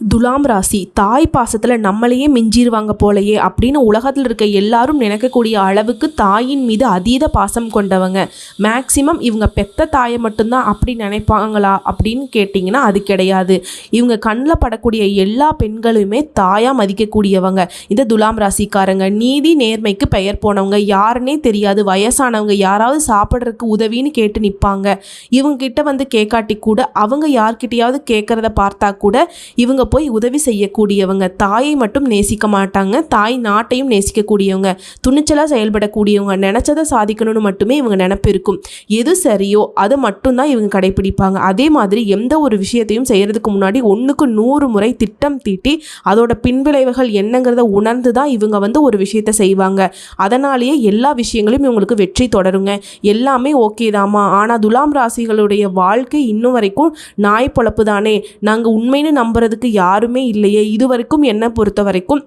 துலாம் ராசி தாய் பாசத்தில் நம்மளையே மிஞ்சிருவாங்க போலயே அப்படின்னு உலகத்தில் இருக்க எல்லாரும் நினைக்கக்கூடிய அளவுக்கு தாயின் மீது அதீத பாசம் கொண்டவங்க. மேக்சிமம் இவங்க பெத்த தாயை மட்டும்தான் அப்படி நினைப்பாங்களா அப்படின்னு கேட்டிங்கன்னா அது கிடையாது. இவங்க கண்ணில் படக்கூடிய எல்லா பெண்களுமே தாயாக மதிக்கக்கூடியவங்க. இந்த துலாம் ராசிக்காரங்க நீதி நேர்மைக்கு பெயர் போனவங்க யாருன்னே தெரியாது வயசானவங்க யாராவது சாப்பிட்றதுக்கு உதவின்னு கேட்டு நிற்பாங்க இவங்க கிட்ட வந்து கேட்காட்டி கூட அவங்க யார்கிட்டையாவது கேட்குறத பார்த்தா கூட இவங்க போய் உதவி செய்யக்கூடியவங்க. தாயை மட்டும் நேசிக்க மாட்டாங்க. தாய் நாட்டையும் நேசிக்கக்கூடியவங்க. துணிச்சலாக செயல்படக்கூடியவங்க. நினச்சதை சாதிக்கணும்னு மட்டுமே இவங்க நினப்பு இருக்கும். எது சரியோ அதை மட்டும்தான் இவங்க கடைப்பிடிப்பாங்க. அதே மாதிரி எந்த ஒரு விஷயத்தையும் செய்கிறதுக்கு முன்னாடி ஒன்றுக்கு நூறு முறை திட்டம் தீட்டி அதோட பின்விளைவுகள் என்னங்கிறத உணர்ந்து தான் இவங்க வந்து ஒரு விஷயத்தை செய்வாங்க. அதனாலேயே எல்லா விஷயங்களையும் இவங்களுக்கு வெற்றி தொடருங்க. எல்லாமே ஓகே தாமா ஆனால் துலாம் ராசிகளுடைய வாழ்க்கை இன்னும் வரைக்கும் நாய் பொழப்பு தானே நாங்கள் உண்மைன்னு நம்புறதுக்கு யாருமே இல்லையே. இது வரைக்கும் என்னை பொறுத்த வரைக்கும்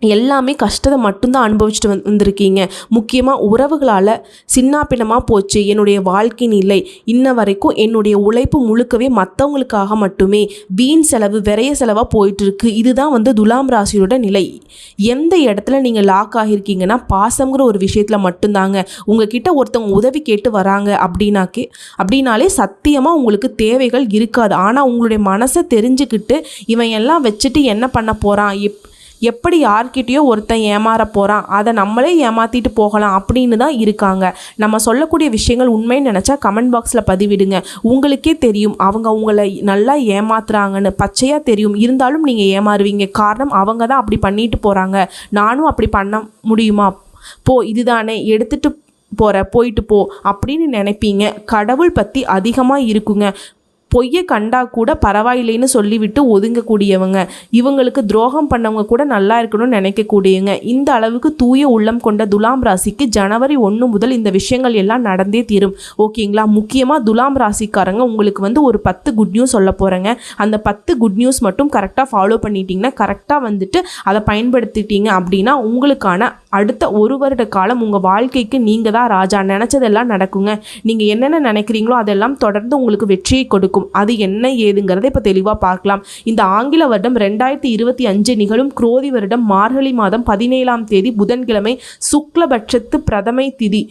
எல்லாமே கஷ்டத்தை மட்டும்தான் அனுபவிச்சுட்டு வந் வந்திருக்கீங்க. முக்கியமாக உறவுகளால் சின்னாப்பினமாக போச்சு. என்னுடைய வாழ்க்கையின் இல்லை இன்ன வரைக்கும் என்னுடைய உழைப்பு முழுக்கவே மற்றவங்களுக்காக மட்டுமே. வீண் செலவு விரைய செலவாக போயிட்டுருக்கு. இதுதான் வந்து துலாம் ராசியோட நிலை. எந்த இடத்துல நீங்கள் லாக் ஆகியிருக்கீங்கன்னா பாசங்கிற ஒரு விஷயத்தில் மட்டும்தாங்க. உங்ககிட்ட ஒருத்தவங்க உதவி கேட்டு வராங்க அப்படின்னாக்கே அப்படின்னாலே சத்தியமாக உங்களுக்கு தேவைகள் இருக்காது. ஆனால் உங்களுடைய மனசை தெரிஞ்சுக்கிட்டு இவன் எல்லாம் வச்சுட்டு என்ன பண்ண போகிறான் எப் எப்படி யார்கிட்டயோ ஒருத்தன் ஏமாற போகிறான் அதை நம்மளே ஏமாற்றிட்டு போகலாம் அப்படின்னு தான் இருக்காங்க. நம்ம சொல்லக்கூடிய விஷயங்கள் உண்மைன்னு நினச்சா கமெண்ட் பாக்ஸில் பதிவிடுங்க. உங்களுக்கே தெரியும் அவங்க உங்களை நல்லா ஏமாத்துறாங்கன்னு பச்சையாக தெரியும். இருந்தாலும் நீங்கள் ஏமாறுவீங்க. காரணம் அவங்க தான் அப்படி பண்ணிட்டு போகிறாங்க நானும் அப்படி பண்ண முடியுமா? போ இதுதானே எடுத்துகிட்டு போகிற போயிட்டு போ அப்படின்னு நினைப்பீங்க. கடவுள் பற்றி அதிகமாக இருக்குங்க. பொய்யை கண்டா கூட பரவாயில்லைன்னு சொல்லிவிட்டு ஒதுங்கக்கூடியவங்க. இவங்களுக்கு துரோகம் பண்ணவங்க கூட நல்லா இருக்கணும்னு நினைக்கக்கூடியவங்க. இந்த அளவுக்கு தூய உள்ளம் கொண்ட துலாம் ராசிக்கு ஜனவரி ஒன்று முதல் இந்த விஷயங்கள் எல்லாம் நடந்தே தீரும். ஓகேங்களா? முக்கியமாக துலாம் ராசிக்காரங்க உங்களுக்கு வந்து ஒரு பத்து குட் நியூஸ் சொல்ல போகிறேங்க அந்த பத்து குட் நியூஸ் மட்டும் கரெக்டாக ஃபாலோ பண்ணிட்டீங்கன்னா கரெக்டாக வந்துட்டு அதை பயன்படுத்திட்டீங்க அப்படின்னா உங்களுக்கான அடுத்த ஒரு வருட காலம் உங்கள் வாழ்க்கைக்கு நீங்கள் தான் ராஜா. நினச்சதெல்லாம் நடக்குங்க. நீங்கள் என்னென்ன நினைக்கிறீங்களோ அதெல்லாம் தொடர்ந்து உங்களுக்கு வெற்றியை கொடுக்கும். அது என்ன ஏதுங்கிறத இப்போ தெளிவாக பார்க்கலாம். இந்த ஆங்கில வருடம் ரெண்டாயிரத்தி இருபத்தி அஞ்சு நிகழும் குரோதி வருடம் மார்கழி மாதம் பதினேழாம் தேதி புதன்கிழமை சுக்லபட்சத்து பிரதமை திதி.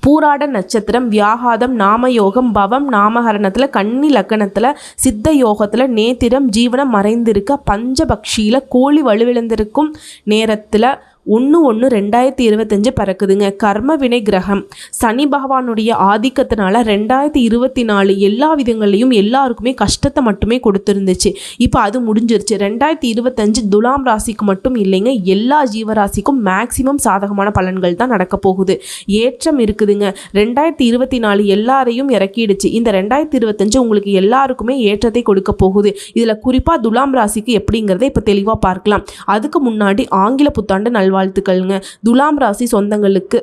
பூராட நட்சத்திரம் வியாகாதம் நாமயோகம் பவம் நாமகரணத்தில் கன்னி லக்கணத்தில் சித்த யோகத்தில் நேத்திரம் ஜீவனம் மறைந்திருக்க பஞ்சபக்ஷியில் கோழி வலுவிழந்திருக்கும் நேரத்தில் ஒன்று ஒன்று ரெண்டாயிரத்தி இருபத்தஞ்சு பறக்குதுங்க. கர்ம வினை கிரகம். சனி பகவானுடைய ஆதிக்கத்தினால ரெண்டாயிரத்தி இருபத்தி நாலு எல்லா விதங்களையும் எல்லாருக்குமே கஷ்டத்தை மட்டுமே கொடுத்துருந்துச்சு. இப்போ அது முடிஞ்சிருச்சு. ரெண்டாயிரத்தி இருபத்தஞ்சு துலாம் ராசிக்கு மட்டும் இல்லைங்க. எல்லா ஜீவராசிக்கும் மேக்சிமம் சாதகமான பலன்கள் தான் நடக்க போகுது. ஏற்றம் இருக்குதுங்க. ரெண்டாயிரத்தி இருபத்தி நாலு எல்லாரையும் இறக்கிடுச்சு. இந்த ரெண்டாயிரத்தி இருபத்தஞ்சு உங்களுக்கு எல்லாருக்குமே ஏற்றத்தை கொடுக்க போகுது. இதில் குறிப்பாக துலாம் ராசிக்கு எப்படிங்கிறத இப்போ தெளிவாக பார்க்கலாம். அதுக்கு முன்னாடி ஆங்கில புத்தாண்டு நல்வா நல்வாழ்த்துக்கள்ங்க துலாம் ராசி சொந்தங்களுக்கு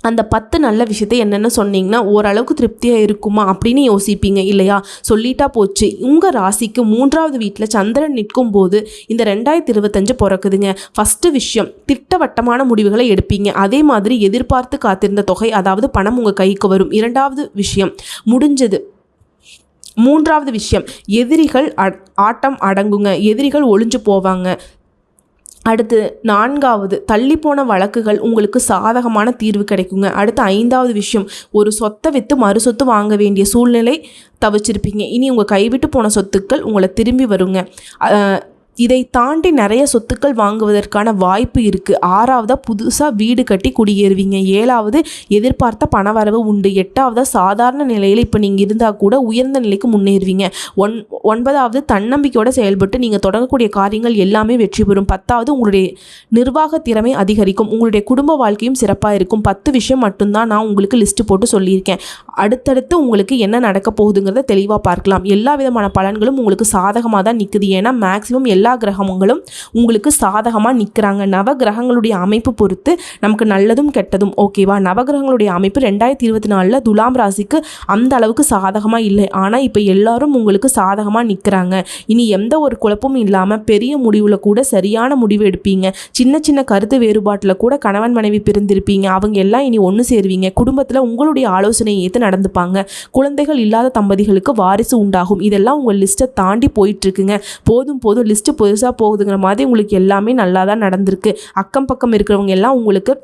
அந்த பத்து நல்ல விஷயத்தை என்னென்ன சொன்னீங்கன்னா ஓரளவுக்கு திருப்தியாக இருக்குமா அப்படின்னு யோசிப்பீங்க இல்லையா? சொல்லிட்டா போச்சு. உங்கள் ராசிக்கு மூன்றாவது வீட்டில் சந்திரன் நிற்கும் போது இந்த ரெண்டாயிரத்தி இருபத்தஞ்சு பிறக்குதுங்க. ஃபஸ்ட்டு விஷயம் திட்டவட்டமான முடிவுகளை எடுப்பீங்க. அதே மாதிரி எதிர்பார்த்து காத்திருந்த தொகை அதாவது பணம் உங்கள் கைக்கு வரும். இரண்டாவது விஷயம் முடிஞ்சது. மூன்றாவது விஷயம் எதிரிகள் ஆட்டம் அடங்குங்க. எதிரிகள் ஒளிஞ்சு போவாங்க. அடுத்து நான்காவது தள்ளிப்போன வழக்குகள் உங்களுக்கு சாதகமான தீர்வு கிடைக்குங்க. அடுத்து ஐந்தாவது விஷயம் ஒரு சொத்தை விற்று மறு சொத்து வாங்க வேண்டிய சூழ்நிலை தவிச்சிருப்பீங்க. இனி உங்கள் கைவிட்டு போன சொத்துக்கள் உங்களை திரும்பி வருங்க. இதை தாண்டி நிறைய சொத்துக்கள் வாங்குவதற்கான வாய்ப்பு இருக்குது ஆறாவதாக புதுசாக வீடு கட்டி குடியேறுவீங்க. ஏழாவது எதிர்பார்த்த பணவரவு உண்டு. எட்டாவதாக சாதாரண நிலையில் இப்போ நீங்கள் இருந்தால் கூட உயர்ந்த நிலைக்கு முன்னேறுவீங்க. ஒன் ஒன்பதாவது தன்னம்பிக்கையோட செயல்பட்டு நீங்கள் தொடங்கக்கூடிய காரியங்கள் எல்லாமே வெற்றி பெறும். பத்தாவது உங்களுடைய நிர்வாக திறமை அதிகரிக்கும். உங்களுடைய குடும்ப வாழ்க்கையும் சிறப்பாக இருக்கும். பத்து விஷயம் மட்டும்தான் நான் உங்களுக்கு லிஸ்ட்டு போட்டு சொல்லியிருக்கேன். அடுத்தடுத்து உங்களுக்கு என்ன நடக்க போகுதுங்கிறத தெளிவாக பார்க்கலாம். எல்லா விதமான பலன்களும் உங்களுக்கு சாதகமாக தான் நிற்குது ஏன்னா மேக்ஸிமம் எல்லா எல்லா கிரகங்களும் உங்களுக்கு சாதகமாக நிற்கிறாங்க நவ கிரகங்களுடைய அமைப்பு பொறுத்து நமக்கு நல்லதும் கெட்டதும் ஓகேவா நவகிரகங்களுடைய அமைப்பு ரெண்டாயிரத்தி இருபத்தி நாலில் துலாம் ராசிக்கு அந்த அளவுக்கு சாதகமாக இல்லை. ஆனால் இப்போ எல்லாரும் உங்களுக்கு சாதகமாக நிற்கிறாங்க இனி எந்த ஒரு குழப்பமும் இல்லாமல் பெரிய முடிவில் கூட சரியான முடிவு எடுப்பீங்க. சின்ன சின்ன கருத்து வேறுபாட்டில் கூட கணவன் மனைவி பிரிந்திருப்பீங்க. அவங்க எல்லாம் இனி ஒன்று சேருவீங்க. குடும்பத்தில் உங்களுடைய ஆலோசனையை ஏற்று நடந்துப்பாங்க. குழந்தைகள் இல்லாத தம்பதிகளுக்கு வாரிசு உண்டாகும். இதெல்லாம் உங்கள் லிஸ்ட்டை தாண்டி போயிட்டுருக்குங்க போதும் போதும் லிஸ்ட்டு புதுசாக போகுதுங்கிற மாதிரி உங்களுக்கு எல்லாமே நல்லா தான் நடந்திருக்கு. அக்கம் பக்கம் இருக்கிறவங்க எல்லாம் உங்களுக்கு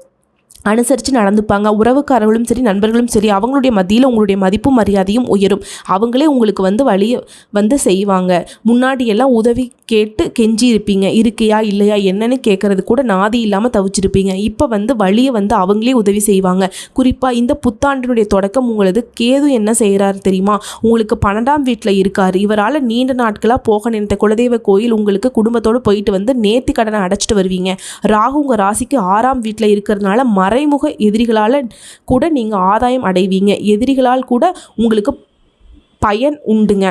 அனுசரித்து நடந்துப்பாங்க. உறவுக்காரர்களும் சரி நண்பர்களும் சரி அவங்களுடைய மத்தியில் உங்களுடைய மதிப்பும் மரியாதையும் உயரும். அவங்களே உங்களுக்கு வந்து வழியை வந்து செய்வாங்க. முன்னாடி எல்லாம் உதவி கேட்டு கெஞ்சி இருப்பீங்க. இருக்கையா இல்லையா என்னன்னு கேட்கறது கூட நாதி இல்லாமல் தவிச்சிருப்பீங்க. இப்போ வந்து வழியை வந்து அவங்களே உதவி செய்வாங்க. குறிப்பாக இந்த புத்தாண்டினுடைய தொடக்கம் உங்களது கேது என்ன செய்கிறாரு தெரியுமா? உங்களுக்கு பன்னெண்டாம் வீட்டில் இருக்கார். இவரால் நீண்ட நாட்களாக போக நினைத்த குலதெய்வ கோயில் உங்களுக்கு குடும்பத்தோடு போயிட்டு வந்து நேர்த்தி கடனை அடைச்சிட்டு வருவீங்க. ராகு உங்கள் ராசிக்கு ஆறாம் வீட்டில் இருக்கிறதுனால மறைமுக எதிரிகளால் கூட நீங்கள் ஆதாயம் அடைவீங்க. எதிரிகளால் கூட உங்களுக்கு பயன் உண்டுங்க.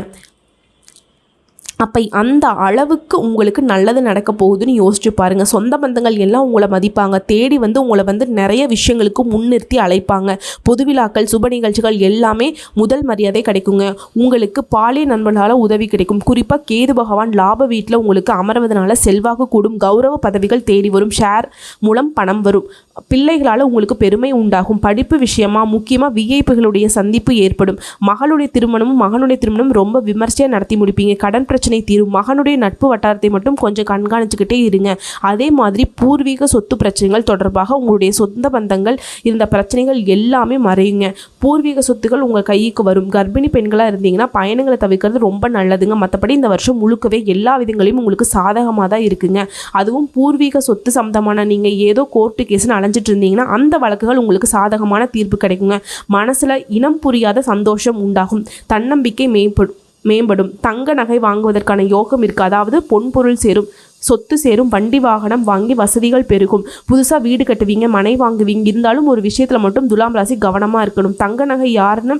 அப்போ அந்த அளவுக்கு உங்களுக்கு நல்லது நடக்க போகுதுன்னு யோசிச்சு பாருங்கள் சொந்த பந்தங்கள் எல்லாம் உங்களை மதிப்பாங்க. தேடி வந்து உங்களை வந்து நிறைய விஷயங்களுக்கு முன்னிறுத்தி அழைப்பாங்க. பொது விழாக்கள் சுப நிகழ்ச்சிகள் எல்லாமே முதல் மரியாதை கிடைக்குங்க. உங்களுக்கு பாலிய நண்பர்களால் உதவி கிடைக்கும். குறிப்பாக கேது பகவான் லாப வீட்டில் உங்களுக்கு அமர்வதனால செல்வாக்கு கூடும். கௌரவ பதவிகள் தேடி வரும். ஷேர் மூலம் பணம் வரும். பிள்ளைகளால் உங்களுக்கு பெருமை உண்டாகும். படிப்பு விஷயமா முக்கியமாக விஐபிகளுடைய சந்திப்பு ஏற்படும். மகளுடைய திருமணமும் மகனுடைய திருமணம் ரொம்ப விமர்சையாக நடத்தி முடிப்பீங்க. கடன் பிரச்சனை தீரும். மகனுடைய நட்பு வட்டாரத்தை மட்டும் கொஞ்சம் கண்காணிச்சுக்கிட்டே இருங்க. அதே மாதிரி பூர்வீக சொத்து பிரச்சனைகள் தொடர்பாக உங்களுடைய சொந்த பந்தங்கள் இருந்த பிரச்சனைகள் எல்லாமே மறையுங்க. பூர்வீக சொத்துக்கள் உங்கள் கைக்கு வரும். கர்ப்பிணி பெண்களாக இருந்தீங்கன்னா பயணங்களை தவிர்க்கிறது ரொம்ப நல்லதுங்க. மற்றபடி இந்த வருஷம் முழுக்கவே எல்லா விதங்களையும் உங்களுக்கு சாதகமாக தான் இருக்குங்க. அதுவும் பூர்வீக சொத்து சம்மந்தமான நீங்கள் ஏதோ கோர்ட்டு கேஸ்னு அலைஞ்சிட்டு இருந்தீங்கன்னா அந்த வழக்குகள் உங்களுக்கு சாதகமான தீர்ப்பு கிடைக்குங்க. மனசில் இனம் புரியாத சந்தோஷம் உண்டாகும். தன்னம்பிக்கை மேம்படும். மேம்படும். தங்க நகை வாங்குவதற்கான யோகம் இருக்குது அதாவது பொன்பொருள் சேரும் சொத்து சேரும் வண்டி வாகனம் வாங்கி வசதிகள் பெருகும். புதுசாக வீடு கட்டுவீங்க மனை வாங்குவீங்க இருந்தாலும் ஒரு விஷயத்தில் மட்டும் துலாம் ராசி கவனமாக இருக்கணும். தங்க நகை யாருன்னு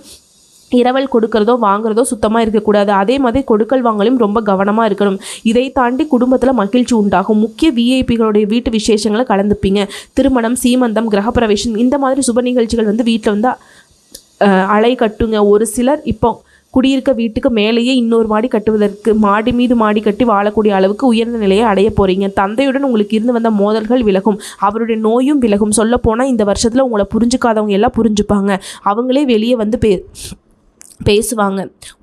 இரவல் கொடுக்கறதோ வாங்குறதோ சுத்தமாக இருக்கக்கூடாது. அதே மாதிரி கொடுக்கல் வாங்கலும் ரொம்ப கவனமாக இருக்கணும். இதை தாண்டி குடும்பத்தில் மகிழ்ச்சி உண்டாகும். முக்கிய விஐபிகளுடைய வீட்டு விசேஷங்களை கலந்துப்பீங்க. திருமணம் சீமந்தம் கிரகப்பிரவேசம் இந்த மாதிரி சுப நிகழ்ச்சிகள் வந்து வீட்டில் வந்து அலை கட்டுங்க. ஒரு சிலர் இப்போ குடியிருக்க வீட்டுக்கு மேலேயே இன்னொரு மாடி கட்டுவதற்கு மாடி மீது மாடி கட்டி வாழக்கூடிய அளவுக்கு உயர்ந்த நிலையை அடைய போகிறீங்க தந்தையுடன் உங்களுக்கு இருந்து வந்த மோதல்கள் விலகும். அவருடைய நோயும் விலகும். சொல்லப்போனால் இந்த வருஷத்தில் உங்களை புரிஞ்சுக்காதவங்க எல்லாம் புரிஞ்சுப்பாங்க. அவங்களே வெளியே வந்து பே பேசுவாங்க.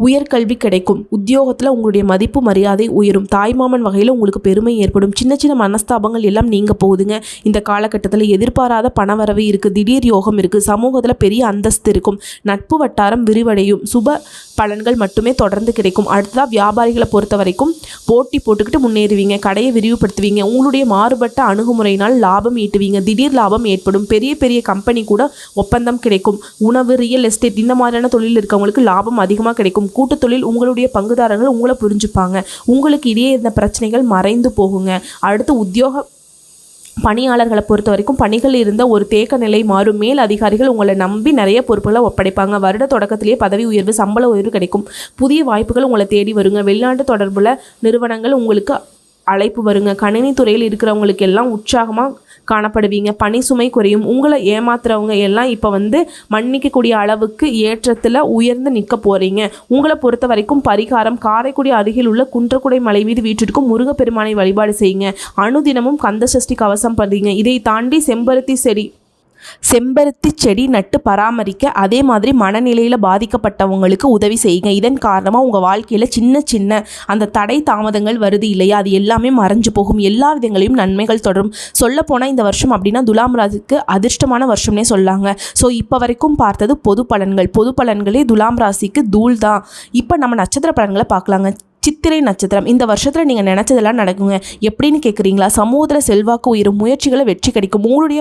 உயர்கல்வி கிடைக்கும். உத்தியோகத்தில் உங்களுடைய மதிப்பு மரியாதை உயரும். தாய்மாமன் வகையில் உங்களுக்கு பெருமை ஏற்படும். சின்ன சின்ன மனஸ்தாபங்கள் எல்லாம் நீங்கள் போகுதுங்க. இந்த காலகட்டத்தில் எதிர்பாராத பணவரவு இருக்குது திடீர் யோகம் இருக்குது சமூகத்தில் பெரிய அந்தஸ்து இருக்கும். நட்பு வட்டாரம் விரிவடையும். சுப பலன்கள் மட்டுமே தொடர்ந்து கிடைக்கும். அடுத்ததாக வியாபாரிகளை பொறுத்த வரைக்கும் போட்டி போட்டுக்கிட்டு முன்னேறுவீங்க. கடையை விரிவுபடுத்துவீங்க. உங்களுடைய மாறுபட்ட அணுகுமுறையினால் லாபம் ஈட்டுவீங்க. திடீர் லாபம் ஏற்படும். பெரிய பெரிய கம்பெனி கூட ஒப்பந்தம் கிடைக்கும். உணவு ரியல் எஸ்டேட் இந்த மாதிரியான தொழில் இருக்கவங்களுக்கு லாபம் அதிகமாக கிடைக்கும். கூட்டுத் தொழில் உங்களுடைய பங்குதாரர்கள் உங்களை புரிஞ்சுப்பாங்க. உங்களுக்கு இடையே இருந்த பிரச்சனைகள் மறைந்து போகுங்க. அடுத்து உத்தியோக பணியாளர்களை பொறுத்த வரைக்கும் பணிகளில் இருந்த ஒரு தேக்க நிலை மாறும். மேல் அதிகாரிகள் உங்களை நம்பி நிறைய பொறுப்புகளை ஒப்படைப்பாங்க. வருட தொடக்கத்திலேயே பதவி உயர்வு சம்பள உயர்வு கிடைக்கும். புதிய வாய்ப்புகள் உங்களை தேடி வருங்க. வெளிநாட்டு தொடர்புள்ள நிறுவனங்கள் உங்களுக்கு அழைப்பு வருங்க. கணினி துறையில் இருக்கிறவங்களுக்கு எல்லாம் உற்சாகமாக காணப்படுவீங்க. பணி சுமை குறையும். உங்களை ஏமாத்துறவங்க எல்லாம் இப்போ வந்து மன்னிக்கக்கூடிய அளவுக்கு ஏற்றத்தில் உயர்ந்து நிற்க போகிறீங்க உங்களை பொறுத்த வரைக்கும் பரிகாரம் காரைக்குடி அருகில் உள்ள குன்றக்குடை மலை மீது வீட்டிற்கும் முருகப்பெருமானை வழிபாடு செய்யுங்க. அனுதினமும் கந்த சஷ்டி கவசம் பண்ணுறீங்க இதை தாண்டி செம்பருத்தி செடி செம்பருத்தி செடி நட்டு பராமரிக்க அதே மாதிரி மனநிலையில் பாதிக்கப்பட்டவங்களுக்கு உதவி செய்யுங்க. இதன் காரணமாக உங்கள் வாழ்க்கையில் சின்ன சின்ன அந்த தடை தாமதங்கள் வருது இல்லையா? அது எல்லாமே மறைஞ்சு போகும். எல்லா விதங்களையும் நன்மைகள் தொடரும். சொல்லப்போனால் இந்த வருஷம் அப்படின்னா துலாம் ராசிக்கு அதிர்ஷ்டமான வருஷம்னே சொல்லாங்க. ஸோ இப்போ வரைக்கும் பார்த்தது பொது பலன்கள். பொது பலன்களே துலாம் ராசிக்கு தூள் தான் இப்போ நம்ம நட்சத்திர பலன்களை பார்க்கலாங்க. சித்திரை நட்சத்திரம். இந்த வருஷத்தில் நீங்கள் நினச்சதெல்லாம் நடக்குங்க. எப்படின்னு கேட்குறீங்களா சமூகத்தில் செல்வாக்கு உயரும் முயற்சிகளை வெற்றி கிடைக்கும். உங்களுடைய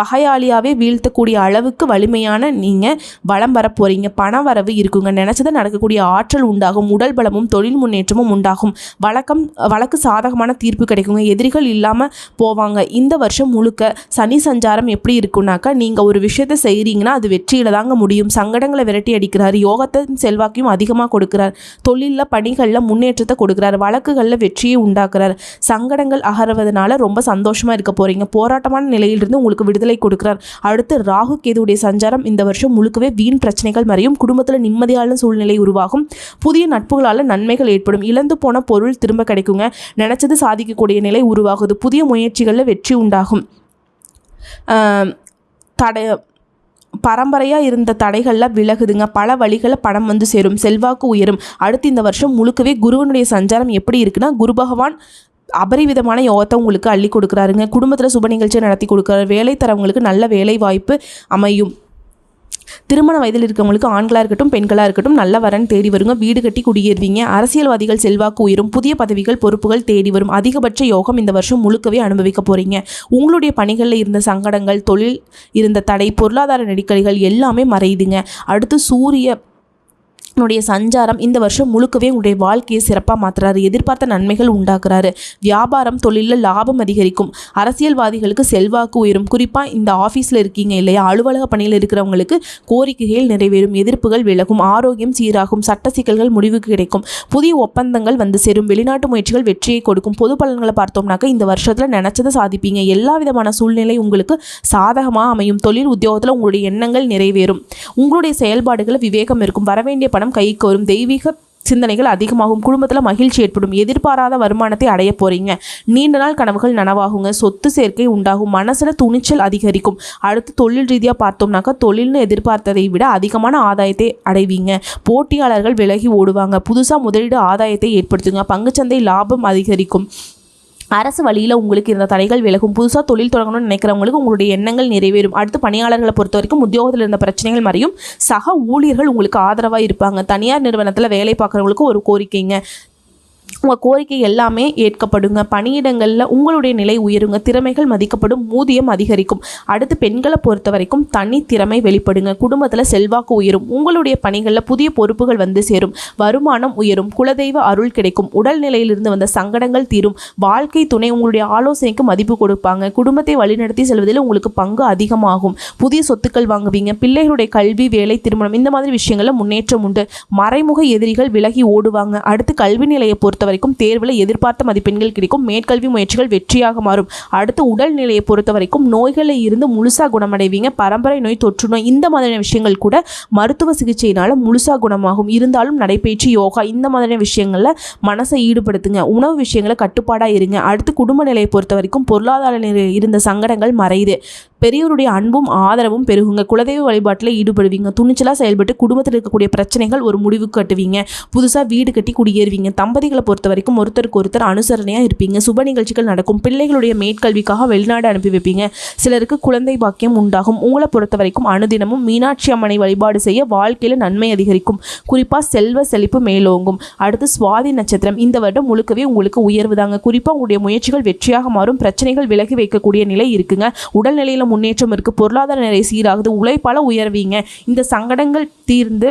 பகையாளியாகவே வீழ்த்தக்கூடிய அளவுக்கு வலிமையான நீங்கள் வளம் வர போகிறீங்க பண வரவு இருக்குங்க. நினச்சதை நடக்கக்கூடிய ஆற்றல் உண்டாகும். உடல் பலமும் தொழில் முன்னேற்றமும் உண்டாகும். வழக்கம் வழக்கு சாதகமான தீர்ப்பு கிடைக்குங்க. எதிரிகள் இல்லாமல் போவாங்க. இந்த வருஷம் முழுக்க சனி சஞ்சாரம் எப்படி இருக்குன்னாக்கா நீங்கள் ஒரு விஷயத்தை செய்கிறீங்கன்னா அது வெற்றியில் தாங்க முடியும். சங்கடங்களை விரட்டி அடிக்கிறார். யோகத்தின் செல்வாக்கையும் அதிகமாக கொடுக்கிறார். தொழிலில் பணிகளில் முன்னேற்றத்தை கொடுக்குறாரு. வழக்குகளில் வெற்றியை உண்டாக்குறாரு. சங்கடங்கள் அகறுவதனால ரொம்ப சந்தோஷமாக இருக்க போகிறீங்க போராட்டமான நிலையிலிருந்து உங்களுக்கு விடுதலை கொடுக்குறார். அடுத்து ராகு கேதுடைய சஞ்சாரம் இந்த வருஷம் முழுக்கவே வீண் பிரச்சனைகள் மறையும். குடும்பத்தில் நிம்மதியான சூழ்நிலை உருவாகும். புதிய நட்புகளால் நன்மைகள் ஏற்படும். இழந்து போன பொருள் திரும்ப கிடைக்குங்க. நினச்சது சாதிக்கக்கூடிய நிலை உருவாகுது. புதிய முயற்சிகளில் வெற்றி உண்டாகும். தடை பரம்பரையாக இருந்த தடைகள்லாம் விலகுதுங்க. பல வழிகளில் பணம் வந்து சேரும். செல்வாக்கு உயரும். அடுத்து இந்த வருஷம் முழுக்கவே குருவனுடைய சஞ்சாரம் எப்படி இருக்குன்னா குரு பகவான் அபரிவிதமான யோகத்தை உங்களுக்கு அள்ளி கொடுக்குறாருங்க. குடும்பத்தில் சுப நிகழ்ச்சியை நடத்தி கொடுக்குறாரு. வேலை தரவங்களுக்கு நல்ல வேலை வாய்ப்பு அமையும். திருமண வயதில் இருக்கவங்களுக்கு ஆண்களாக இருக்கட்டும் பெண்களாக இருக்கட்டும் நல்ல வரன் தேடி வருங்க. வீடு கட்டி குடியேறுவீங்க. அரசியல்வாதிகள் செல்வாக்கு உயரும். புதிய பதவிகள் பொறுப்புகள் தேடி வரும். அதிகபட்ச யோகம் இந்த வருஷம் முழுக்கவே அனுபவிக்க போகிறீங்க உங்களுடைய பணிகளில் இருந்த சங்கடங்கள் தொழில் இருந்த தடை பொருளாதார நெருக்கடிகள் எல்லாமே மறையுதுங்க. அடுத்து சூரிய உன்னுடைய சஞ்சாரம் இந்த வருஷம் முழுக்கவே உங்களுடைய வாழ்க்கையை சிறப்பாக மாற்றுறாரு எதிர்பார்த்த நன்மைகள் உண்டாக்குறாரு. வியாபாரம் தொழிலில் லாபம் அதிகரிக்கும். அரசியல்வாதிகளுக்கு செல்வாக்கு உயரும். குறிப்பாக இந்த ஆஃபீஸில் இருக்கீங்க இல்லையா? அலுவலக பணியில் இருக்கிறவங்களுக்கு கோரிக்கைகள் நிறைவேறும். எதிர்ப்புகள் விலகும். ஆரோக்கியம் சீராகும். சட்ட சிக்கல்கள் முடிவுக்கு கிடைக்கும். புதிய ஒப்பந்தங்கள் வந்து சேரும். வெளிநாட்டு முயற்சிகள் வெற்றியை கொடுக்கும். பொது பலன்களை பார்த்தோம்னாக்க இந்த வருஷத்தில் நினச்சதை சாதிப்பீங்க. எல்லா விதமான சூழ்நிலை உங்களுக்கு சாதகமாக அமையும். தொழில் உத்தியோகத்தில் உங்களுடைய எண்ணங்கள் நிறைவேறும். உங்களுடைய செயல்பாடுகளை விவேகம் இருக்கும். வரவேண்டிய பணம் கைக்கு வரும் தெய்வீக சிந்தனைகள் அதிகமாகும். குடும்பத்தில் மகிழ்ச்சி ஏற்படும். எதிர்பாராத வருமானத்தை அடைய போறீங்க. நீண்ட நாள் கனவுகள் நனவாகுங்க. சொத்து சேர்க்கை உண்டாகும். மனசில் துணிச்சல் அதிகரிக்கும். அடுத்து தொழில் ரீதியாக பார்த்தோம்னாக்கா தொழில்னு எதிர்பார்த்ததை விட அதிகமான ஆதாயத்தை அடைவீங்க. போட்டியாளர்கள் விலகி ஓடுவாங்க. புதுசாக முதலீடு ஆதாயத்தை ஏற்படுத்துங்க. பங்குச்சந்தை லாபம் அதிகரிக்கும். அரசு வழியில் உங்களுக்கு இருந்த தடைகள் விலகும். புதுசாக தொழில் தொடங்கணும்னு நினைக்கிறவங்களுக்கு உங்களுடைய எண்ணங்கள் நிறைவேறும். அடுத்து பணியாளர்களை பொறுத்த வரைக்கும் உத்தியோகத்தில் இருந்த பிரச்சனைகள் மறையும். சக ஊழியர்கள் உங்களுக்கு ஆதரவாக இருப்பாங்க. தனியார் நிறுவனத்தில் வேலை பார்க்குறவங்களுக்கு ஒரு கோரிக்கைங்க. உங்கள் கோரிக்கை எல்லாமே ஏற்கப்படுங்க. பணியிடங்களில் உங்களுடைய நிலை உயருங்க. திறமைகள் மதிக்கப்படும். ஊதியம் அதிகரிக்கும். அடுத்து பெண்களை பொறுத்த வரைக்கும் தனி திறமை வெளிப்படுங்க. குடும்பத்தில் செல்வாக்கு உயரும். உங்களுடைய பணிகளில் புதிய பொறுப்புகள் வந்து சேரும். வருமானம் உயரும். குலதெய்வ அருள் கிடைக்கும். உடல்நிலையிலிருந்து வந்த சங்கடங்கள் தீரும். வாழ்க்கை துணை உங்களுடைய ஆலோசனைக்கு மதிப்பு கொடுப்பாங்க. குடும்பத்தை வழிநடத்தி செல்வதில் உங்களுக்கு பங்கு அதிகமாகும். புதிய சொத்துக்கள் வாங்குவீங்க. பிள்ளைகளுடைய கல்வி வேலை திருமணம் இந்த மாதிரி விஷயங்களில் முன்னேற்றம் உண்டு. மறைமுக எதிரிகள் விலகி ஓடுவாங்க. அடுத்து கல்வி நிலையை பொறுத்த பொறுத்த வரைக்கும் தேர்வில் எதிர்பார்த்த மதிப்பெண்கள் கிடைக்கும். மேற்கல்வி முயற்சிகள் வெற்றியாக மாறும். அடுத்து உடல்நிலையை பொறுத்த வரைக்கும் நோய்களில் இருந்து முழுசாக குணமடைவீங்க. பரம்பரை நோய் தொற்று நோய் இந்த மாதிரியான விஷயங்கள் கூட மருத்துவ சிகிச்சையினால் முழுசாக குணமாகும். இருந்தாலும் நடைபயிற்சி யோகா இந்த மாதிரியான விஷயங்களில் மனசை ஈடுபடுத்துங்க. உணவு விஷயங்களை கட்டுப்பாடாக இருங்க. அடுத்து குடும்ப நிலையை பொறுத்த வரைக்கும் பொருளாதார நிலையில் இருந்த சங்கடங்கள் மறையுது. பெரியவருடைய அன்பும் ஆதரவும் பெருகுங்க. குலதெய்வ வழிபாட்டில் ஈடுபடுவீங்க. துணிச்சலாக செயல்பட்டு குடும்பத்தில் இருக்கக்கூடிய பிரச்சனைகள் ஒரு முடிவுக்கு கட்டுவீங்க. புதுசாக வீடு கட்டி குடியேறுவீங்க. தம்பதிகளை பொறுத்த வரைக்கும் ஒருத்தருக்கு ஒருத்தர் அனுசரணையாக இருப்பீங்க. சுப நிகழ்ச்சிகள் நடக்கும். பிள்ளைகளுடைய மேற்கல்விக்காக வெளிநாடு அனுப்பி வைப்பீங்க. சிலருக்கு குழந்தை பாக்கியம் உண்டாகும். உங்களை பொறுத்த வரைக்கும் அனுதினமும் மீனாட்சி அம்மனை வழிபாடு செய்ய வாழ்க்கையில் நன்மை அதிகரிக்கும். குறிப்பாக செல்வ செழிப்பு மேலோங்கும். அடுத்து சுவாதி நட்சத்திரம். இந்த வருடம் முழுக்கவே உங்களுக்கு உயர்வு தாங்க. குறிப்பாக உங்களுடைய முயற்சிகள் வெற்றியாக மாறும். பிரச்சனைகள் விலகி வைக்கக்கூடிய நிலை இருக்குங்க. உடல்நிலையில் முன்னேற்றம் இருக்குது பொருளாதார நிலை சீராகுது. உழைப்பால் உயர்வீங்க. இந்த சங்கடங்கள் தீர்ந்து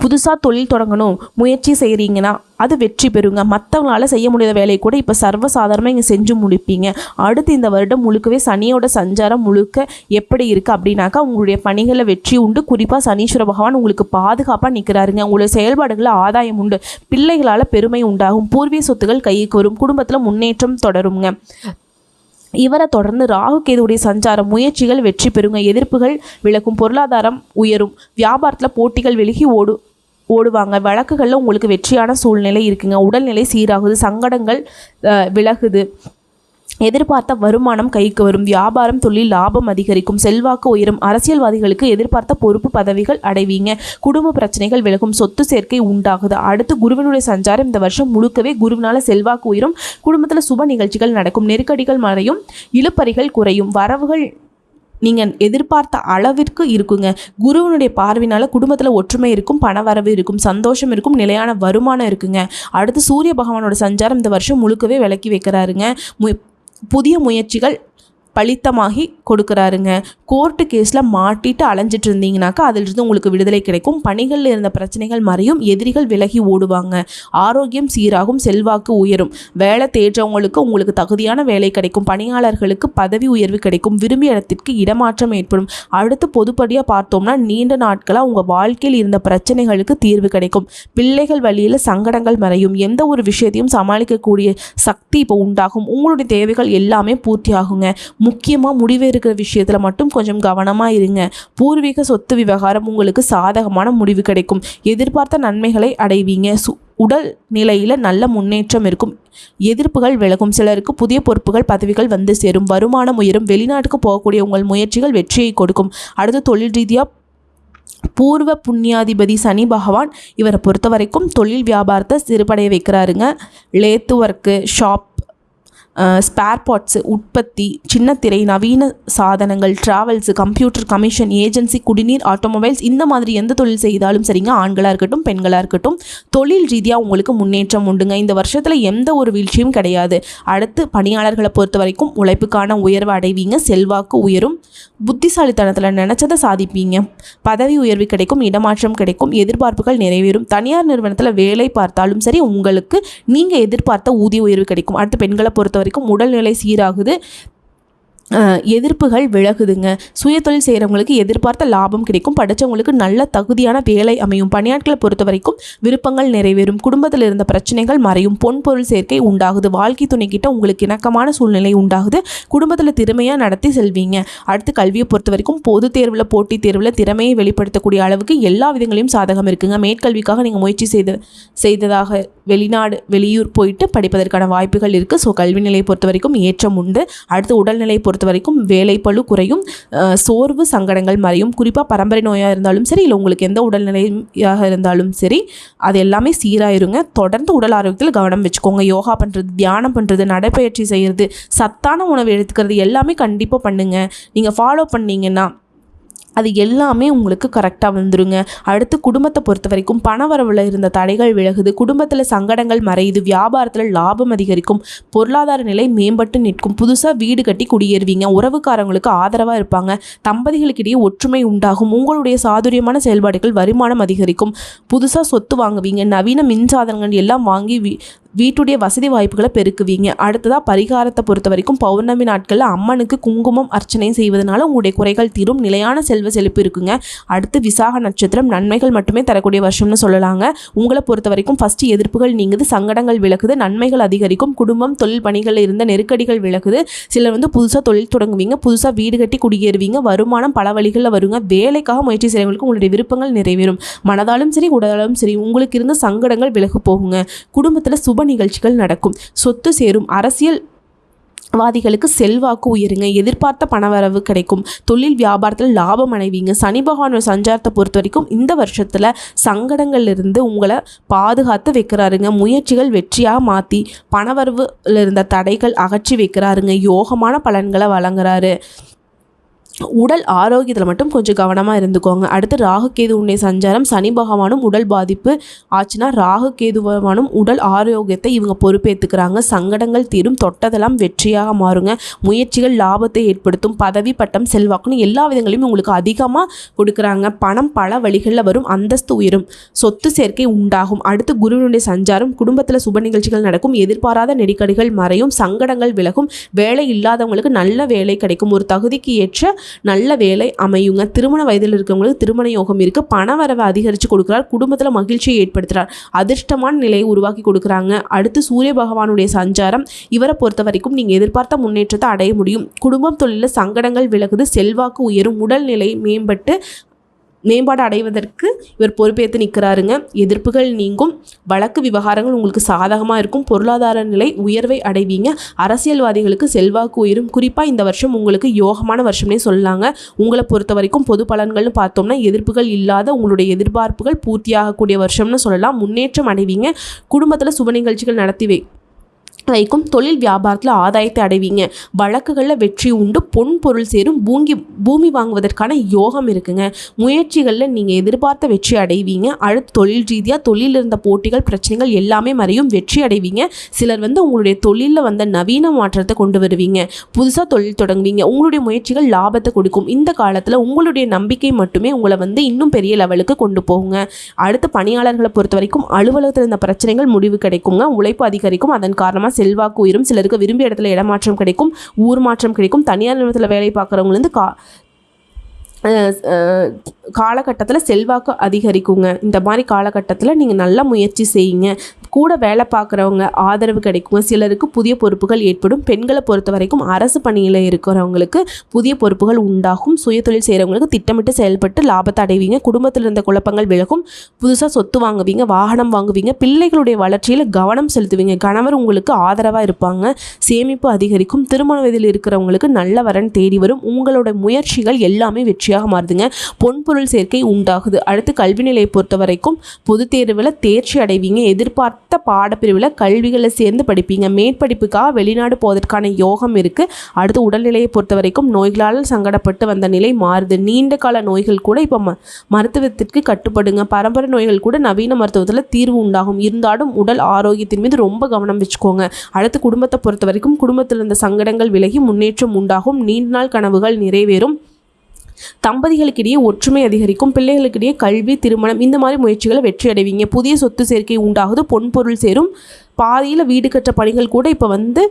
புதுசாக தொழில் தொடங்கணும். முயற்சி செய்கிறீங்கன்னா அது வெற்றி பெறுங்க. மற்றவங்களால செய்ய முடியாத வேலையை கூட இப்போ சர்வசாதாரணமாக இங்கே செஞ்சு முடிப்பீங்க. அடுத்து இந்த வருடம் முழுக்கவே சனியோட சஞ்சாரம் முழுக்க எப்படி இருக்குது அப்படின்னாக்கா உங்களுடைய பணிகளில் வெற்றி உண்டு. குறிப்பாக சனீஸ்வர பகவான் உங்களுக்கு பாதுகாப்பாக நிற்கிறாருங்க உங்களுடைய செயல்பாடுகளில் ஆதாயம் உண்டு. பிள்ளைகளால் பெருமை உண்டாகும். பூர்வீக சொத்துக்கள் கைக்கு வரும் குடும்பத்தில் முன்னேற்றம் தொடருங்க. இவரை தொடர்ந்து ராகு கேதுடைய சஞ்சாரம் முயற்சிகள் வெற்றி பெறுங்க. எதிர்ப்புகள் விளக்கும் பொருளாதாரம் உயரும். வியாபாரத்தில் போட்டிகள் விலகி ஓடு ஓடுவாங்க. வழக்குகளில் உங்களுக்கு வெற்றியான சூழ்நிலை இருக்குங்க. உடல்நிலை சீராகுது சங்கடங்கள் விலகுது. எதிர்பார்த்த வருமானம் கைக்கு வரும். வியாபாரம் தொழில் லாபம் அதிகரிக்கும். செல்வாக்கு உயரும். அரசியல்வாதிகளுக்கு எதிர்பார்த்த பொறுப்பு பதவிகள் அடைவீங்க. குடும்ப பிரச்சனைகள் விலகும். சொத்து சேர்க்கை உண்டாகுது. அடுத்து குருவினுடைய சஞ்சாரம் இந்த வருஷம் முழுக்கவே குருவினால செல்வாக்கு உயரும். குடும்பத்தில் சுப நிகழ்ச்சிகள் நடக்கும். நெருக்கடிகள் மறையும். இழுப்பறிகள் குறையும். வரவுகள் நீங்கள் எதிர்பார்த்த அளவிற்கு இருக்குங்க. குருவனுடைய பார்வையினால் குடும்பத்தில் ஒற்றுமை இருக்கும் பணவரவு இருக்கும் சந்தோஷம் இருக்கும் நிலையான வருமானம் இருக்குங்க. அடுத்து சூரிய பகவானோட சஞ்சாரம் இந்த வருஷம் முழுக்கவே விலக்கி வைக்கிறாருங்க. மு புதிய முயற்சிகள் பலித்தமாகி கொடுக்குறாருங்க. கோர்ட்டு கேஸில் மாட்டிட்டு அலைஞ்சிட்டு இருந்தீங்கனாக்கா அதிலிருந்து உங்களுக்கு விடுதலை கிடைக்கும். பணிகளில் இருந்த பிரச்சனைகள் மறையும் எதிரிகள் விலகி ஓடுவாங்க. ஆரோக்கியம் சீராகும் செல்வாக்கு உயரும். வேலை தேடுறவங்களுக்கு உங்களுக்கு தகுதியான வேலை கிடைக்கும். பணியாளர்களுக்கு பதவி உயர்வு கிடைக்கும். விரும்பிய இடத்திற்கு இடமாற்றம் ஏற்படும். அடுத்து பொதுப்படியாக பார்த்தோம்னா நீண்ட நாட்களாக உங்கள் வாழ்க்கையில் இருந்த பிரச்சனைகளுக்கு தீர்வு கிடைக்கும். பிள்ளைகள் வழியில் சங்கடங்கள் மறையும். எந்த ஒரு விஷயத்தையும் சமாளிக்கக்கூடிய சக்தி இப்போ உண்டாகும். உங்களுடைய தேவைகள் எல்லாமே பூர்த்தி ஆகுங்க முக்கியமாக முடிவு இருக்கிற விஷயத்தில் மட்டும் கொஞ்சம் கவனமாக இருங்க. பூர்வீக சொத்து விவகாரம் உங்களுக்கு சாதகமான முடிவு கிடைக்கும். எதிர்பார்த்த நன்மைகளை அடைவீங்க. சு உடல் நிலையில் நல்ல முன்னேற்றம் இருக்கும். எதிர்ப்புகள் விலகும். சிலருக்கு புதிய பொறுப்புகள் பதவிகள் வந்து சேரும். வருமானம் உயரும். வெளிநாட்டுக்கு போகக்கூடிய உங்கள் முயற்சிகள் வெற்றியை கொடுக்கும். அடுத்து தொழில் ரீதியாக பூர்வ புண்ணியாதிபதி சனி பகவான் இவரை பொறுத்த வரைக்கும் தொழில் வியாபாரத்தை சிறுபடைய வைக்கிறாருங்க. Lathe work shop spare parts உற்பத்தி சின்னத்திரை நவீன சாதனங்கள் ட்ராவல்ஸு கம்ப்யூட்டர் கமிஷன் ஏஜென்சி குடிநீர் ஆட்டோமொபைல்ஸ் இந்த மாதிரி எந்த தொழில் செய்தாலும் சரிங்க ஆண்களாக இருக்கட்டும் பெண்களாக இருக்கட்டும் தொழில் ரீதியாக உங்களுக்கு முன்னேற்றம் உண்டுங்க. இந்த வருஷத்தில் எந்த ஒரு வீழ்ச்சியும் கிடையாது. அடுத்து பணியாளர்களை பொறுத்த வரைக்கும் உழைப்புக்கான உயர்வு அடைவீங்க செல்வாக்கு உயரும். புத்திசாலித்தனத்தில் நினச்சதை சாதிப்பீங்க. பதவி உயர்வு கிடைக்கும் இடமாற்றம் கிடைக்கும் எதிர்பார்ப்புகள் நிறைவேறும். தனியார் நிறுவனத்தில் வேலை பார்த்தாலும் சரி உங்களுக்கு நீங்கள் எதிர்பார்த்த ஊதிய உயர்வு கிடைக்கும். அடுத்து பெண்களை பொறுத்த வரைக்கும் உடல்நிலை சீராகுது. எதிர்ப்புகள் விலகுதுங்க. சுயதொழில் செய்கிறவங்களுக்கு எதிர்பார்த்த லாபம் கிடைக்கும். படித்தவங்களுக்கு நல்ல தகுதியான வேலை அமையும். பணியாட்களை பொறுத்த வரைக்கும் விருப்பங்கள் நிறைவேறும். குடும்பத்தில் இருந்த பிரச்சனைகள் மறையும். பொன் பொருள் சேர்க்கை உண்டாகுது. வாழ்க்கை துணைக்கிட்ட உங்களுக்கு இணக்கமான சூழ்நிலை உண்டாகுது. குடும்பத்தில் திறமையாக நடத்தி செல்வீங்க. அடுத்து கல்வியை பொறுத்த வரைக்கும் பொது தேர்வில் போட்டித் தேர்வில் திறமையை வெளிப்படுத்தக்கூடிய அளவுக்கு எல்லா விதங்களையும் சாதகம் இருக்குங்க. மேற்கல்விக்காக நீங்கள் முயற்சி செய்த செய்ததாக வெளிநாடு வெளியூர் போயிட்டு படிப்பதற்கான வாய்ப்புகள் இருக்குது ஸோ கல்வி நிலையை பொறுத்த வரைக்கும் ஏற்றம் உண்டு. அடுத்து உடல்நிலையை பொறுத்த பொறுத்த வரைக்கும் வேலைப்பளு குறையும். சோர்வு சங்கடங்கள் மறையும். குறிப்பாக பரம்பரை நோயாக இருந்தாலும் சரி இல்லை உங்களுக்கு எந்த உடல்நிலையாக இருந்தாலும் சரி அது எல்லாமே சீராயிருங்க. தொடர்ந்து உடல் ஆரோக்கியத்தில் கவனம் வச்சுக்கோங்க. யோகா பண்ணுறது தியானம் பண்ணுறது நடைப்பயிற்சி செய்கிறது சத்தான உணவு எடுத்துக்கிறது எல்லாமே கண்டிப்பாக பண்ணுங்கள் நீங்கள் ஃபாலோ பண்ணீங்கன்னா அது எல்லாமே உங்களுக்கு கரெக்டாக வந்துருங்க. அடுத்து குடும்பத்தை பொறுத்த வரைக்கும் பண வரவில் இருந்த தடைகள் விலகுது. குடும்பத்தில் சங்கடங்கள் மறையுது. வியாபாரத்தில் லாபம் அதிகரிக்கும். பொருளாதார நிலை மேம்பட்டு நிற்கும். புதுசாக வீடு கட்டி குடியேறுவீங்க. உறவுக்காரங்களுக்கு ஆதரவாக இருப்பாங்க. தம்பதிகளுக்கிடையே ஒற்றுமை உண்டாகும். உங்களுடைய சாதுரியமான செயல்பாடுகள் வருமானம் அதிகரிக்கும். புதுசாக சொத்து வாங்குவீங்க. நவீன மின்சாதனங்கள் எல்லாம் வாங்கி வீட்டுடைய வசதி வாய்ப்புகளை பெருக்குவீங்க. அடுத்ததாக பரிகாரத்தை பொறுத்த வரைக்கும் பௌர்ணமி நாட்களில் அம்மனுக்கு குங்குமம் அர்ச்சனை செய்வதனால உங்களுடைய குறைகள் தீரும். நிலையான செல்வ செழிப்பு இருக்குங்க. அடுத்து விசாக நட்சத்திரம் நன்மைகள் மட்டுமே தரக்கூடிய வருஷம்னு சொல்லலாங்க. உங்களை பொறுத்த வரைக்கும் ஃபஸ்ட்டு எதிர்ப்புகள் நீங்குது சங்கடங்கள் விலகுது நன்மைகள் அதிகரிக்கும் குடும்பம் தொழில் பணிகளில் இருந்த நெருக்கடிகள் விலகுது. சிலர் வந்து புதுசாக தொழில் தொடங்குவீங்க புதுசாக வீடு கட்டி குடியேறுவீங்க வருமானம் பல வழிகளில் வருங்க. வேலைக்காக முயற்சி செய்கிறவங்களுக்கு உங்களுடைய விருப்பங்கள் நிறைவேறும். மனதாலும் சரி உடலாலும் சரி உங்களுக்கு இருந்த சங்கடங்கள் விலகு போகுங்க. குடும்பத்தில் சுப நிகழ்ச்சிகள் நடக்கும். சொத்து சேரும். அரசியல் வாதிகளுக்கு செல்வாக்கு உயருங்க. எதிர்பார்த்த பணவரவு கிடைக்கும். தொழில் வியாபாரத்தில் லாபம் அடைவீங்க. சனி பகவானோட சஞ்சாரத்தை பொறுத்த வரைக்கும் இந்த வருஷத்தில் சங்கடங்கள்லேருந்து உங்களை பாதுகாத்து வைக்கிறாருங்க. முயற்சிகள் வெற்றியாக மாற்றி பணவரவில் இருந்த தடைகள் அகற்றி வைக்கிறாருங்க. யோகமான பலன்களை வழங்குறாரு. உடல் ஆரோக்கியத்தில் மட்டும் கொஞ்சம் கவனமாக இருந்துக்கோங்க. அடுத்து ராகு கேது உன்னை சஞ்சாரம் சனி பகவானும் உடல் பாதிப்பு ஆச்சுன்னா ராகு கேது பகவானும் உடல் ஆரோக்கியத்தை இவங்க பொறுப்பேற்றுக்கிறாங்க சங்கடங்கள் தீரும் தொட்டதெல்லாம் வெற்றியாக மாறுங்க. முயற்சிகள் லாபத்தை ஏற்படுத்தும் பதவி பட்டம் செல்வாக்குன்னு எல்லா விதங்களையும் உங்களுக்கு அதிகமாக கொடுக்குறாங்க. பணம் பல வழிகளில் வரும் அந்தஸ்து உயரும் சொத்து சேர்க்கை உண்டாகும். அடுத்து குருவினுடைய சஞ்சாரம் குடும்பத்தில் சுப நிகழ்ச்சிகள் நடக்கும் எதிர்பாராத நெருக்கடிகள் மறையும் சங்கடங்கள் விலகும் வேலை இல்லாதவங்களுக்கு நல்ல வேலை கிடைக்கும். ஒரு தகுதிக்கு ஏற்ற நல்ல வேலை அமையுங்க. திருமண வயதில் இருக்கிறவங்களுக்கு திருமண யோகம் இருக்குது பண வரவை அதிகரித்து கொடுக்குறார். குடும்பத்தில் மகிழ்ச்சியை ஏற்படுத்துகிறார் அதிர்ஷ்டமான நிலையை உருவாக்கி கொடுக்குறாங்க. அடுத்து சூரிய பகவானுடைய சஞ்சாரம். இவரை பொறுத்த வரைக்கும் நீங்கள் எதிர்பார்த்த முன்னேற்றத்தை அடைய முடியும். குடும்பம் தொழிலில் சங்கடங்கள் விலகுது. செல்வாக்கு உயரும். உடல்நிலை மேம்பட்டு மேம்பாடு அடைவதற்கு இவர் பொறுப்பேற்று நிற்கிறாருங்க. எதிர்ப்புகள் நீங்கும். வழக்கு விவகாரங்கள் உங்களுக்கு சாதகமாக இருக்கும். பொருளாதார நிலை உயர்வை அடைவீங்க. அரசியல்வாதிகளுக்கு செல்வாக்கு உயரும். குறிப்பாக இந்த வருஷம் உங்களுக்கு யோகமான வருஷம்னே சொல்லலாங்க. உங்களை பொறுத்த வரைக்கும் பொது பலன்கள்னு பார்த்தோம்னா எதிர்ப்புகள் இல்லாத உங்களுடைய எதிர்பார்ப்புகள் பூர்த்தியாகக்கூடிய வருஷம்னு சொல்லலாம். முன்னேற்றம் அடைவீங்க. குடும்பத்தில் சுப நிகழ்ச்சிகள் நடத்தி வை வரைக்கும் தொழில் வியாபாரத்தில் ஆதாயத்தை அடைவீங்க. வழக்குகளில் வெற்றி உண்டு பொன் பொருள் சேரும் பூங்கி பூமி வாங்குவதற்கான யோகம் இருக்குங்க. முயற்சிகளில் நீங்கள் எதிர்பார்த்த வெற்றி அடைவீங்க. அடுத்து தொழில் ரீதியாக தொழிலில் இருந்த போட்டிகள் பிரச்சனைகள் எல்லாமே மறையும். வெற்றி அடைவீங்க. சிலர் வந்து உங்களுடைய தொழிலில் வந்த நவீன மாற்றத்தை கொண்டு வருவீங்க. புதுசாக தொழில் தொடங்குவீங்க. உங்களுடைய முயற்சிகள் லாபத்தை கொடுக்கும். இந்த காலத்தில் உங்களுடைய நம்பிக்கை மட்டுமே உங்களை வந்து இன்னும் பெரிய லெவலுக்கு கொண்டு போகுங்க. அடுத்து பணியாளர்களை பொறுத்த வரைக்கும் அலுவலகத்தில் இருந்த பிரச்சனைகள் முடிவு கிடைக்குங்க. உழைப்பு அதிகரிக்கும். அதன் காரணமாக செல்வாக்கு உயரும் சிலருக்கு விரும்பிய இடத்துல இடமாற்றம் கிடைக்கும் ஊர் மாற்றம் கிடைக்கும். தனியார் நிறுவனத்தில் வேலை பார்க்குறவங்க கா காலகட்டத்தில் செல்வாக்கு அதிகரிக்குங்க. இந்த மாதிரி காலகட்டத்தில் நீங்கள் நல்லா முயற்சி செய்யுங்க. கூட வேலை பார்க்குறவங்க ஆதரவு கிடைக்கும். சிலருக்கு புதிய பொறுப்புகள் ஏற்படும். பெண்களை பொறுத்த வரைக்கும் அரசு பணியில் இருக்கிறவங்களுக்கு புதிய பொறுப்புகள் உண்டாகும். சுயதொழில் செய்கிறவங்களுக்கு திட்டமிட்டு செயல்பட்டு லாபத்தை அடைவீங்க. குடும்பத்தில் இருந்த குழப்பங்கள் விலகும். புதுசாக சொத்து வாங்குவீங்க வாகனம் வாங்குவீங்க பிள்ளைகளுடைய வளர்ச்சியில் கவனம் செலுத்துவீங்க. கணவர் உங்களுக்கு ஆதரவாக இருப்பாங்க. சேமிப்பு அதிகரிக்கும். திருமண வயதில் இருக்கிறவங்களுக்கு நல்ல வரன் தேடி வரும். உங்களோட முயற்சிகள் எல்லாமே வெற்றியாக மாறுதுங்க. பொன்பொருள் சேர்க்கை உண்டாகுது. அடுத்து கல்வி நிலையை பொறுத்த வரைக்கும் பொதுத் தேர்வில் தேர்ச்சி அடைவீங்க. எதிர்பார்த்த பாடப்பிரிவில் கல்விகளை சேர்ந்து படிப்பீங்க. மேற்படிப்புக்காக வெளிநாடு போவதற்கான யோகம் இருக்குது அடுத்து உடல்நிலையை பொறுத்த வரைக்கும் நோய்களால் சங்கடப்பட்டு வந்த நிலை மாறுது. நீண்ட கால நோய்கள் கூட இப்போ ம மருத்துவத்திற்கு கட்டுப்படுங்க. பரம்பரை நோய்கள் கூட நவீன மருத்துவத்தில் தீர்வு உண்டாகும். இருந்தாலும் உடல் ஆரோக்கியத்தின் மீது ரொம்ப கவனம் வச்சுக்கோங்க. அடுத்து குடும்பத்தை பொறுத்த வரைக்கும் குடும்பத்தில் இருந்த சங்கடங்கள் விலகி முன்னேற்றம் உண்டாகும். நீண்ட நாள் கனவுகள் நிறைவேறும். தம்பதிகளுக்கிடையே ஒற்றுமை அதிகரிக்கும் பிள்ளைகளுக்கிடையே கல்வி திருமணம் இந்த மாதிரி முயற்சிகளை வெற்றி அடைவீங்க புதிய சொத்து சேர்க்கை உண்டாகுது பொன்பொருள் சேரும். பாதியில் வீடு கட்ட பணிகள் கூட இப்போ வந்து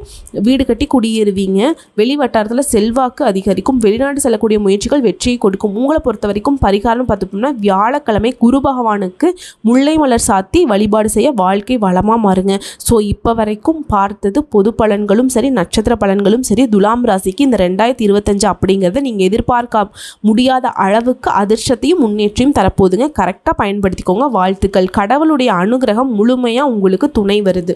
வீடு கட்டி குடியேறுவீங்க. வெளி வட்டாரத்தில் செல்வாக்கு அதிகரிக்கும். வெளிநாடு செல்லக்கூடிய முயற்சிகள் வெற்றியை கொடுக்கும். உங்களை பொறுத்த வரைக்கும் பரிகாரம் பார்த்துட்டோம்னா வியாழக்கிழமை குரு பகவானுக்கு முல்லை மலர் சாத்தி வழிபாடு செய்ய வாழ்க்கை வளமாக மாறுங்க. ஸோ இப்போ வரைக்கும் பார்த்தது பொது பலன்களும் சரி நட்சத்திர பலன்களும் சரி துலாம் ராசிக்கு இந்த ரெண்டாயிரத்தி இருபத்தஞ்சு அப்படிங்கிறத நீங்கள் எதிர்பார்க்க முடியாத அளவுக்கு அதிர்ஷ்டத்தையும் முன்னேற்றையும் தரப்போகுதுங்க. கரெக்டாக பயன்படுத்திக்கோங்க. வாழ்த்துக்கள். கடவுளுடைய அனுகிரகம் முழுமையாக உங்களுக்கு துணை வருது.